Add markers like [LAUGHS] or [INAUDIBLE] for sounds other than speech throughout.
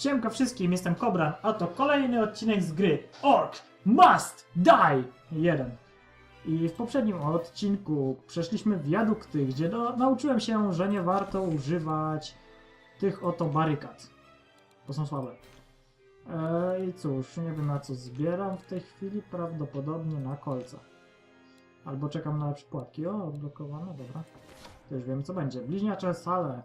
Siemka wszystkim, jestem Kobran, a to kolejny odcinek z gry Orc Must Die 1. I w poprzednim odcinku przeszliśmy wiadukty, gdzie do, nauczyłem się, że nie warto używać tych oto barykad, bo są słabe. E, I cóż, nie wiem na co zbieram w tej chwili, prawdopodobnie na kolca. Albo czekam na przypłatki. O, odblokowane, dobra. To już wiem co będzie. Bliźniacze sale.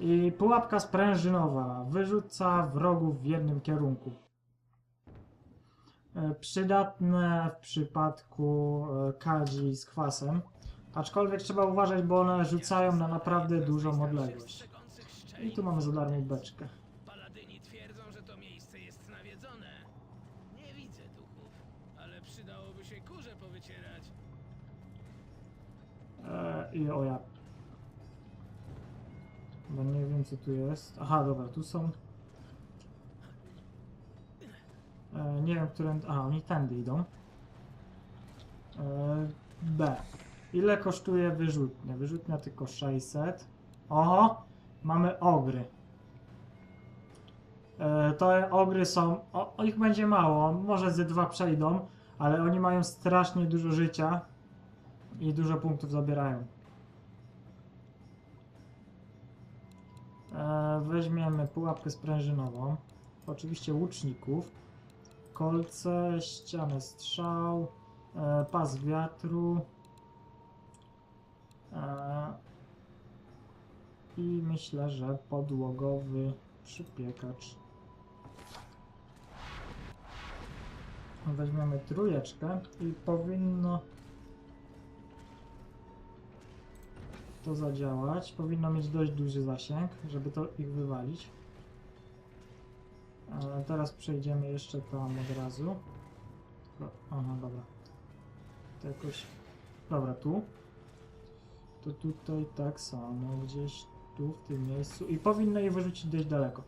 I pułapka sprężynowa wyrzuca wrogów w jednym kierunku. E, Przydatne w przypadku e, kadzi z kwasem. Aczkolwiek trzeba uważać, bo one rzucają na naprawdę dużą odległość. I tu mamy za darmo beczkę. Paladyni twierdzą, że to miejsce jest nawiedzone. Nie widzę duchów, ale przydałoby się kurze powycierać. E, I o ja. Wiem co tu jest. Aha, dobra, tu są. E, nie wiem, którym. A, oni tędy idą. E, B. Ile kosztuje wyrzutnia? Wyrzutnia tylko 600. Oho! Mamy ogry. E, to ogry są. O, o, ich będzie mało. Może ze dwa przejdą, ale oni mają strasznie dużo życia i dużo punktów zabierają. Weźmiemy pułapkę sprężynową, oczywiście łuczników, kolce, ścianę strzał, e, pas wiatru. E, i myślę, że podłogowy przypiekacz. Weźmiemy trójeczkę i powinno to zadziałać. Powinno mieć dość duży zasięg, żeby to ich wywalić. E, teraz przejdziemy jeszcze tam od razu. Aha, dobra. To jakoś... Dobra, tu. To tutaj tak samo, gdzieś tu, w tym miejscu. I powinno je wyrzucić dość daleko.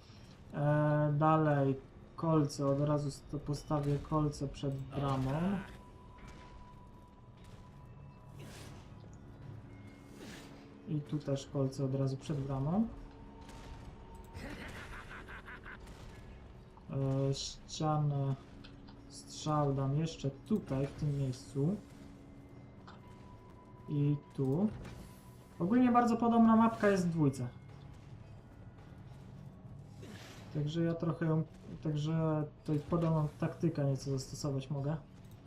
E, dalej, kolce. Od razu postawię kolce przed bramą. I tu też kolce od razu przed bramą. E, ścianę strzał dam jeszcze tutaj, w tym miejscu. I tu. Ogólnie bardzo podobna mapka jest w dwójce. Także ja trochę ją, także tutaj podobną taktykę nieco zastosować mogę.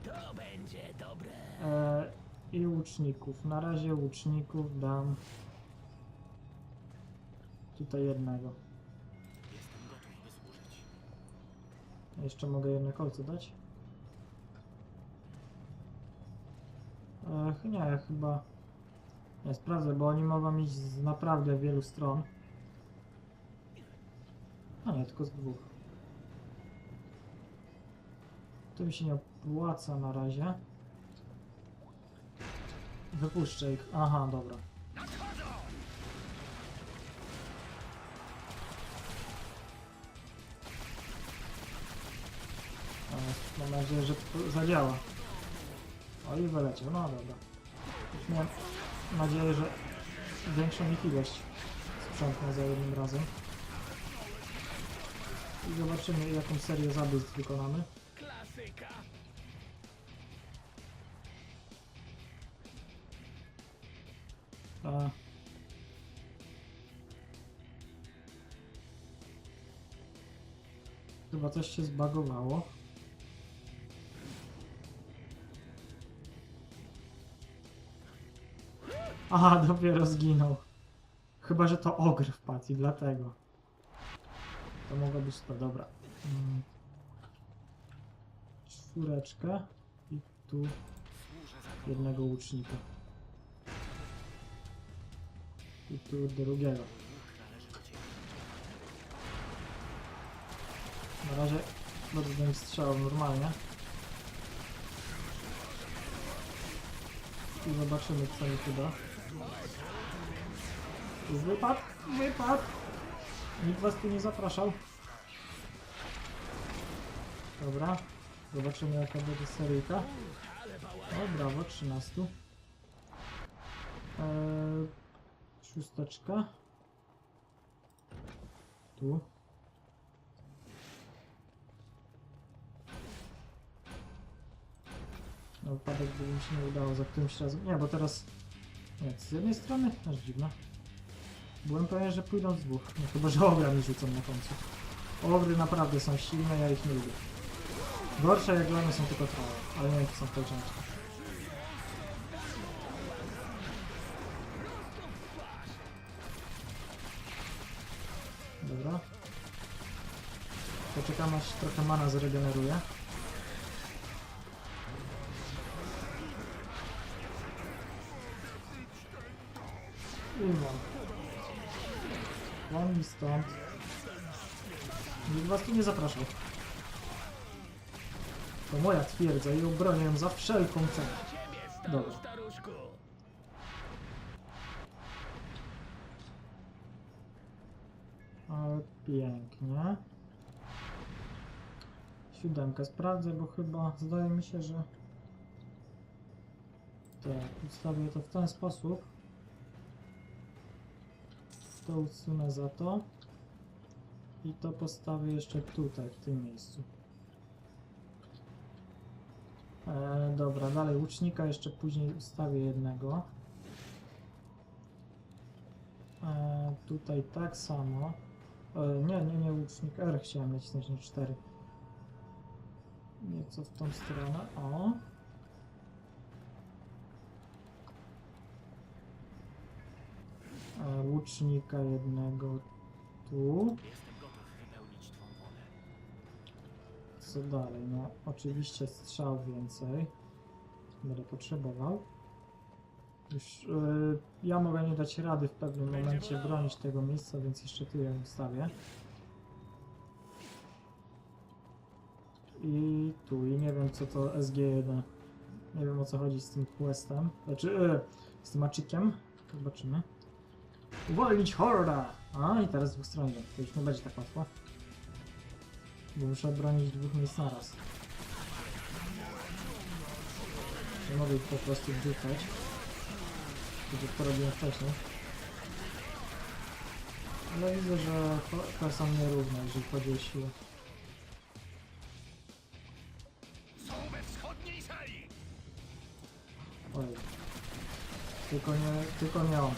To będzie dobre. E, I łuczników. Na razie łuczników dam tutaj jednego. Jestem gotów wysłużyć. Jeszcze mogę jedne kolce dać? Ech, nie, chyba nie sprawdzę, bo oni mogą iść z naprawdę wielu stron. A nie, tylko z dwóch. To mi się nie opłaca na razie. Wypuszczę ich. Aha, dobra. Mam nadzieję, że to zadziała. O i wyleciał, no dobra. Już miałem nadzieję, że większą ich ilość sprzątnę za jednym razem. I zobaczymy jaką serię zabójstw wykonamy. Chyba coś się zbagowało. Aha, [LAUGHS] dopiero zginął. Chyba, że to ogr wpadł i dlatego. To mogło być to, dobra. Mm. Czwóreczkę i tu jednego łucznika. I tu drugiego. Na razie będę strzelał normalnie. I zobaczymy co mi tu da. Już wypadł? Wypadł! Nikt was tu nie zapraszał. Dobra. Zobaczymy jaka będzie seryjka. O, brawo, 13. Eee, Szósteczka. Tu. Na wypadek, gdyby mi się nie udało za którymś razem. Nie, bo teraz... Nie, z jednej strony? Aż dziwne. Byłem pewien, że pójdą z dwóch. No chyba, że obra mi rzucą na końcu. Ogry naprawdę są silne, ja ich nie lubię. Gorsze jak dla mnie są tylko trwałe, ale nie wiem, czy są koleżanki. Poczekam aż trochę mana zregeneruje. I won. Mi stąd. Nikt was tu nie zapraszał. To moja twierdza i obronię ją za wszelką cenę. Dobra. pięknie. Siódemkę sprawdzę, bo chyba zdaje mi się, że... Tak, ustawię to w ten sposób. To usunę za to. I to postawię jeszcze tutaj, w tym miejscu. E, dobra, dalej łucznika jeszcze później ustawię jednego. E, tutaj tak samo. E, nie, nie, nie łucznik R chciałem nacisnąć na 4. Nieco w tą stronę. O. E, łucznika jednego tu. Jestem gotów wypełnić twą wolę. Co dalej? No, oczywiście strzał więcej. Będę potrzebował. Już yy, ja mogę nie dać rady w pewnym momencie bronić tego miejsca, więc jeszcze tu ją ustawię. I tu, i nie wiem co to SG1. Nie wiem o co chodzi z tym questem. Znaczy, yy, z tym aczykiem. Zobaczymy. Uwolnić horda! A, i teraz dwóch stron. To już nie będzie tak łatwo. Bo muszę bronić dwóch miejsc naraz. Nie mogę ich po prostu wrzucać. Tylko to robiłem wcześniej. Ale widzę, że to są nierówne, jeżeli chodzi o siłę. Tylko nie, tylko nie on.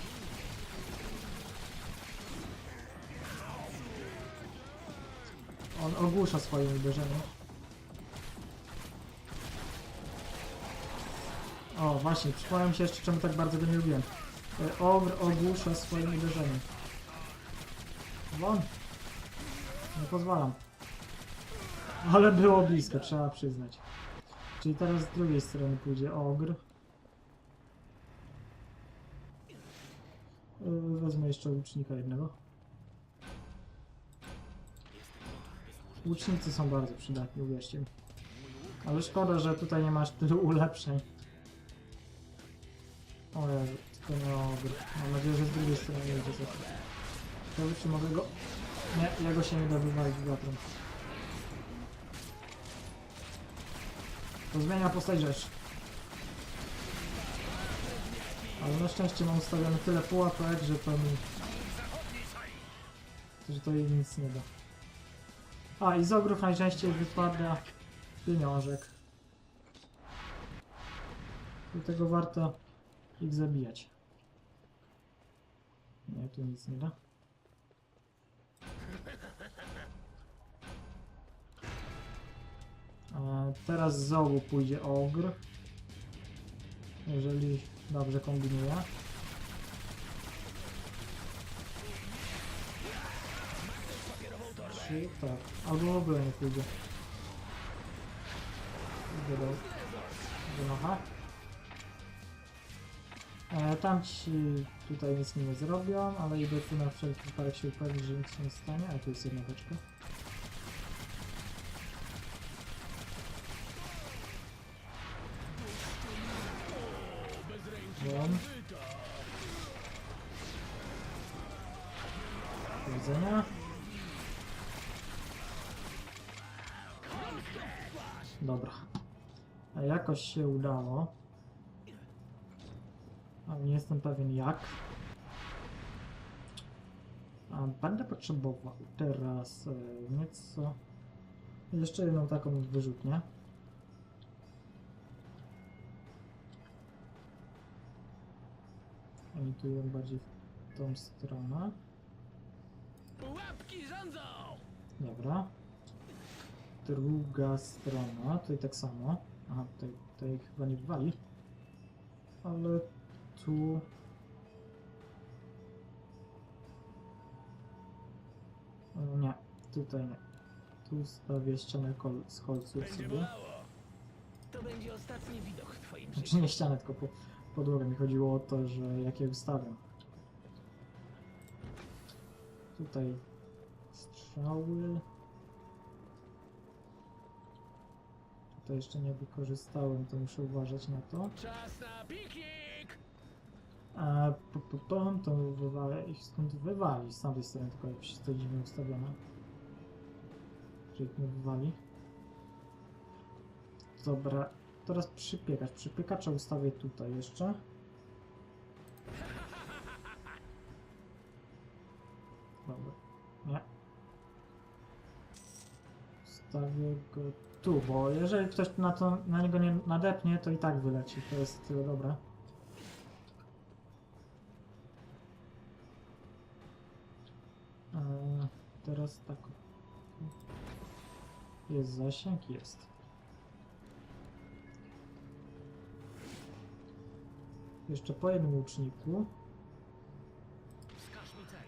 On ogłusza swoje uderzenie. O, właśnie, przypomniałem się jeszcze, czemu tak bardzo go nie lubiłem. E, Ogr ogłusza swoim uderzeniem. Won! Nie pozwalam. Ale było blisko, trzeba przyznać. Czyli teraz z drugiej strony pójdzie ogr. Yy, Wezmę jeszcze łucznika jednego. Łucznicy są bardzo przydatni, uwierzcie. Ale szkoda, że tutaj nie masz tylu ulepszeń. O Jezu, tylko nie ogr. Mam nadzieję, że z drugiej strony nie będzie coś. Ciekawe, czy mogę go... Nie, jego się nie da wywalić wiatrem. To zmienia postać rzecz. Ale na szczęście mam ustawione tyle pułapek, że to mi... że to jej nic nie da. A, i z ogrów najczęściej wypada pieniążek. Dlatego warto ich zabijać. Nie, tu nic nie da. E, teraz z pójdzie ogr. Jeżeli dobrze kombinuję. Trzy, tak. Albo w ogóle nie pójdzie. Idę do Genocha. E, tam tutaj nic nie zrobią, ale idę tu na wszelki wypadek się upewnić, że nic się nie stanie. A tu jest jedna beczka. Widzenia. Dobra. A jakoś się udało. Ale nie jestem pewien jak. A będę potrzebował teraz e, nieco... Jeszcze jedną taką wyrzutnię. Oni tu idą bardziej w tą stronę. Łapki rządzą! Dobra. Druga strona, tutaj tak samo. Aha, tutaj, tutaj chyba nie wywali. Ale tu... Nie, tutaj nie. Tu stawię ścianę kol z kolców sobie. To będzie ostatni widok w twoim życiu. Znaczy nie ścianę, tylko po, podłogę. Mi chodziło o to, że jak je ustawiam. Tutaj strzały. Tutaj jeszcze nie wykorzystałem, to muszę uważać na to. Czas na piknik! A po, po, po, to wywalę ich stąd wywali. Z tamtej strony tylko jakoś to dziwnie ustawione. Ich nie wywali. Dobra, teraz przypiekacz. Przypiekacza ustawię tutaj jeszcze. Dobra, nie. Stawię go tu, bo jeżeli ktoś na, to, na niego nie nadepnie, to i tak wyleci. To jest tyle dobre. Eee, teraz tak. Jest zasięg? Jest. Jeszcze po jednym łuczniku. Wskaż mi cel.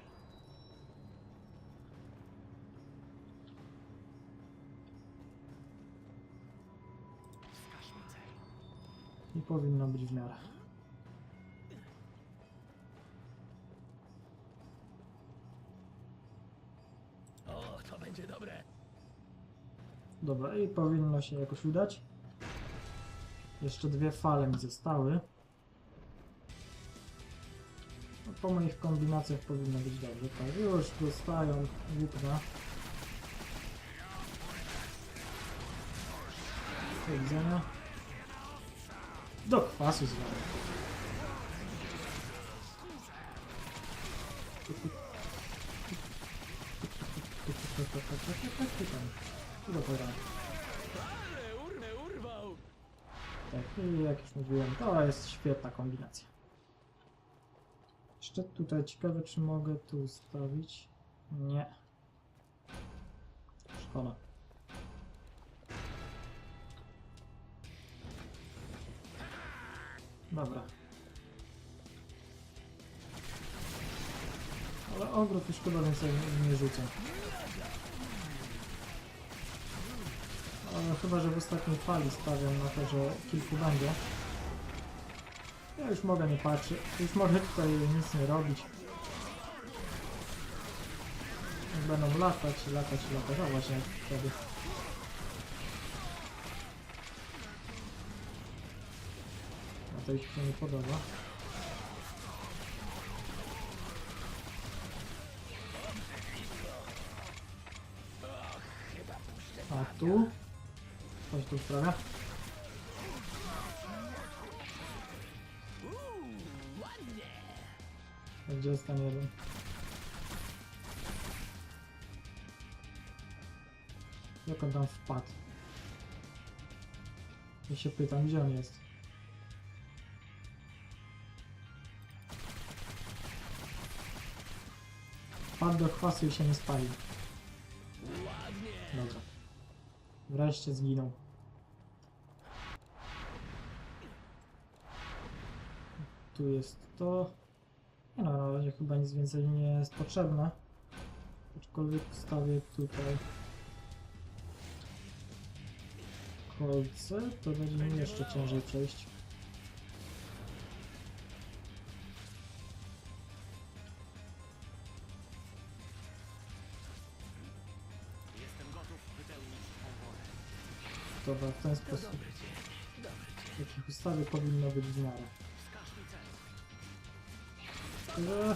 Wskaż mi cel. I powinno być w miarę. O, to będzie dobre. Dobra, i powinno się jakoś udać. Jeszcze dwie fale mi zostały. Po moich kombinacjach powinno być dobrze. Tak, już dostają łupna. Do widzenia. Do kwasu. Ale urwę, urwał! Tak, i jak już mówiłem, to jest świetna kombinacja. Jeszcze tutaj ciekawe, czy mogę tu ustawić. Nie. Szkoda. Dobra. Ale ogród już chyba więcej nie rzucę. Ale chyba, że w ostatniej fali stawiam na to, że kilku będzie. Ja już mogę nie patrzeć. Już mogę tutaj nic nie robić. Będą latać, latać, latać. O właśnie, wtedy. A to ich się nie podoba. A tu? Coś tu sprawia? Gdzie jest ten jeden? Jak on tam wpadł? Ja się pytam, gdzie on jest? Wpadł do kwasu i się nie spalił. Dobra. Wreszcie zginął. Tu jest to. No, na razie chyba nic więcej nie jest potrzebne. Aczkolwiek wstawię tutaj kolce, to będzie mi jeszcze ciężej przejść. Dobra, w ten sposób. Takich ustawię powinno być w miarę. Eee,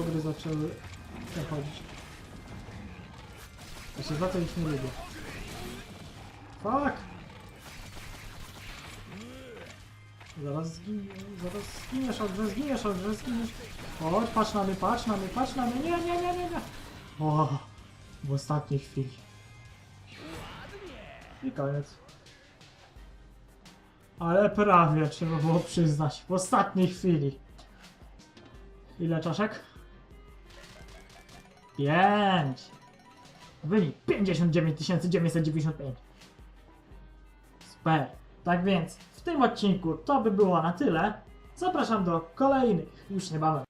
Ogry zaczęły przechodzić. Ja się za to ich nie lubię. Fuck! Zaraz zginiesz, zaraz zginiesz, Ogrze, zginiesz, Ogrze, zginiesz. O, patrz na mnie, patrz na mnie, patrz na mnie, nie, nie, nie, nie, nie. O, w ostatniej chwili. I koniec. Ale prawie, trzeba było przyznać, w ostatniej chwili. Ile czaszek? 5. Wynik 59 995. Super. Tak więc w tym odcinku to by było na tyle. Zapraszam do kolejnych już niebawem.